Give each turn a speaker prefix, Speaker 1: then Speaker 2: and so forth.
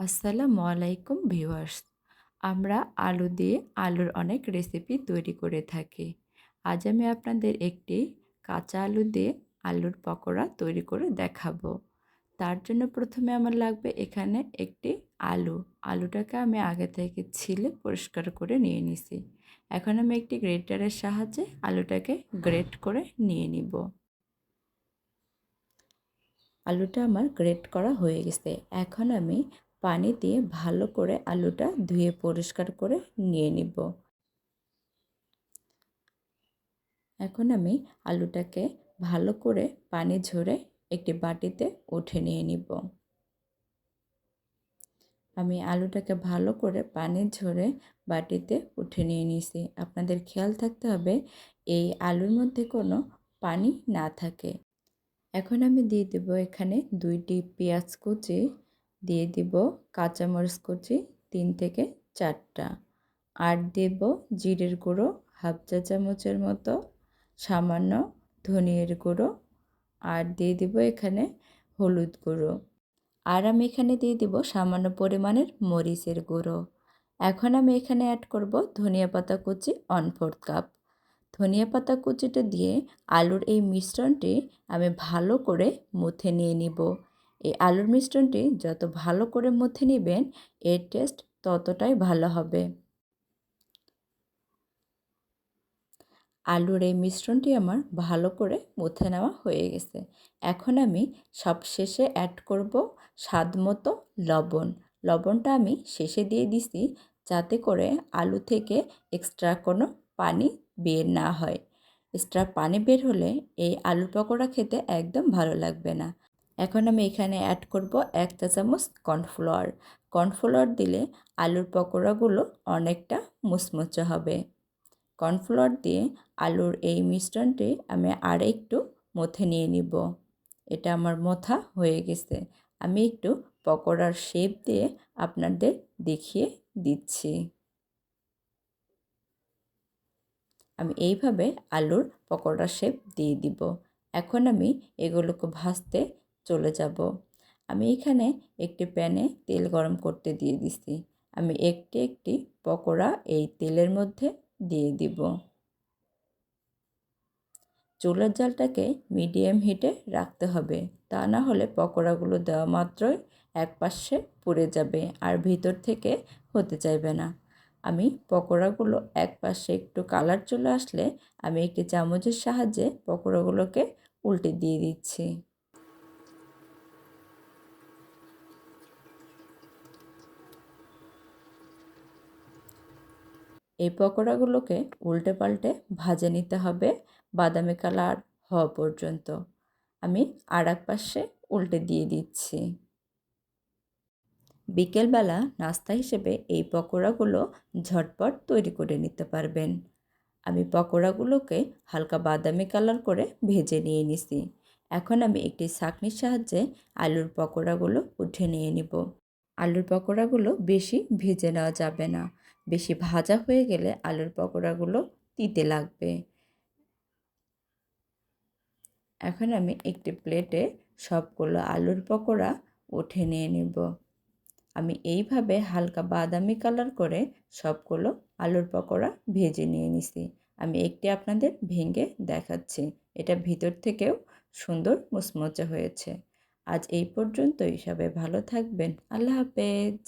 Speaker 1: আসসালামু আলাইকুম ভিউয়ার্স। আমরা আলু দিয়ে আলুর অনেক রেসিপি তৈরি করে থাকি। আজ আমি আপনাদের একটি কাঁচা আলু দিয়ে আলুর পকোড়া তৈরি করে দেখাবো। তার জন্য প্রথমে আমার লাগবে এখানে একটি আলু। আলুটাকে আমি আগে থেকে ছিলে পরিষ্কার করে নিয়ে নিছি। এখন আমি একটি গ্রেটারের সাহায্যে আলুটাকে গ্রেট করে নিয়ে নিব। আলুটা আমার গ্রেট করা হয়ে গেছে। এখন আমি পানি দিয়ে ভালো করে আলুটা ধুয়ে পরিষ্কার করে নিয়ে নিব। এখন আমি আলুটাকে ভালো করে পানি ঝরে একটি বাটিতে উঠে নিয়ে নিব। আমি আলুটাকে ভালো করে পানি ঝরে বাটিতে উঠে নিয়ে নিছি। আপনাদের খেয়াল থাকতে হবে, এই আলুর মধ্যে কোনো পানি না থাকে। এখন আমি দিয়ে দেবো এখানে দুইটি পেঁয়াজ কুচি দিয়ে দিব কাঁচামরিচ কুচি তিন থেকে চারটা। আর দেব জিরের গুঁড়ো হাফ চা চামচের মতো সামান্য ধনিয়ার গুঁড়ো। আর দিয়ে দিব এখানে হলুদ গুঁড়ো। আর আমি এখানে দিয়ে দিব সামান্য পরিমাণের মরিচের গুঁড়ো। এখন আমি এখানে অ্যাড করব ধনিয়া পাতা কুচি ওয়ান ফোর্থ কাপ ধনিয়া পাতা কুচিটা দিয়ে আলুর এই মিশ্রণটি আমি ভালো করে মুথে নিয়ে নিব। এই আলুর মিশ্রণটি যত ভালো করে মধ্যে নেবেন, এর টেস্ট ততটাই ভালো হবে। আলুর এই মিশ্রণটি আমার ভালো করে মুথে নেওয়া হয়ে গেছে। এখন আমি সব শেষে অ্যাড করব স্বাদ মতো লবণ। লবণটা আমি শেষে দিয়ে দিছি যাতে করে আলু থেকে এক্সট্রা কোনো পানি বের না হয়। এক্সট্রা পানি বের হলে এই আলুর পকোড়া খেতে একদম ভালো লাগবে না। এখন আমি এখানে অ্যাড করব এক চা চামচ কর্নফ্লাওয়ার কর্নফ্লাওয়ার দিলে আলুর পকোড়াগুলো অনেকটা মুচমুচে হবে। কর্নফ্লাওয়ার দিয়ে আলুর এই মিশ্রণটি আমি আর একটু মথে নিয়ে নিব। এটা আমার মথা হয়ে গেছে। আমি একটু পকোড়ার শেপ দিয়ে আপনাদের দেখিয়ে দিচ্ছি। আমি এইভাবে আলুর পকোড়া শেপ দিয়ে দিব। এখন আমি এগুলোকে ভাজতে চলে যাব। আমি এখানে একটি প্যানে তেল গরম করতে দিয়ে দিছি। আমি একটি একটি পকোড়া এই তেলের মধ্যে দিয়ে দিব। চুলার জালটাকে মিডিয়াম হিটে রাখতে হবে। তা না হলে পকোড়াগুলো দেওয়া মাত্রই এক পাশে পুড়ে যাবে আর ভিতর থেকে হতে চাইবে না। আমি পকোড়াগুলো এক পাশে একটু কালার চলে আসলে আমি একটি চামচের সাহায্যে পকোড়াগুলোকে উল্টে দিয়ে দিচ্ছি। এই পকোড়াগুলোকে উল্টে পাল্টে ভাজে নিতে হবে বাদামি কালার হওয়া পর্যন্ত। আমি আর এক পাশে উল্টে দিয়ে দিচ্ছি। বিকেলবেলা নাস্তা হিসেবে এই পকোড়াগুলো ঝটপট তৈরি করে নিতে পারবেন। আমি পকোড়াগুলোকে হালকা বাদামি কালার করে ভেজে নিয়ে নিছি। এখন আমি একটি ছাঁকনির সাহায্যে আলুর পকোড়াগুলো উঠে নিয়ে নিব। আলুর পকোড়াগুলো বেশি ভেজে নেওয়া যাবে না। বেশি ভাজা হয়ে গেলে আলুর পকোড়াগুলো তিতে লাগবে। এখন আমি একটি প্লেটে সবগুলো আলুর পকোড়া উঠে নিয়ে নেব। আমি এইভাবে হালকা বাদামি কালার করে সবগুলো আলুর পকোড়া ভেজে নিয়ে নিছি। আমি একটি আপনাদের ভেঙে দেখাচ্ছি। এটা ভিতর থেকেও সুন্দর মুচমুচে হয়েছে। আজ এই পর্যন্তই। সবাই ভালো থাকবেন। আল্লাহ হাফেজ।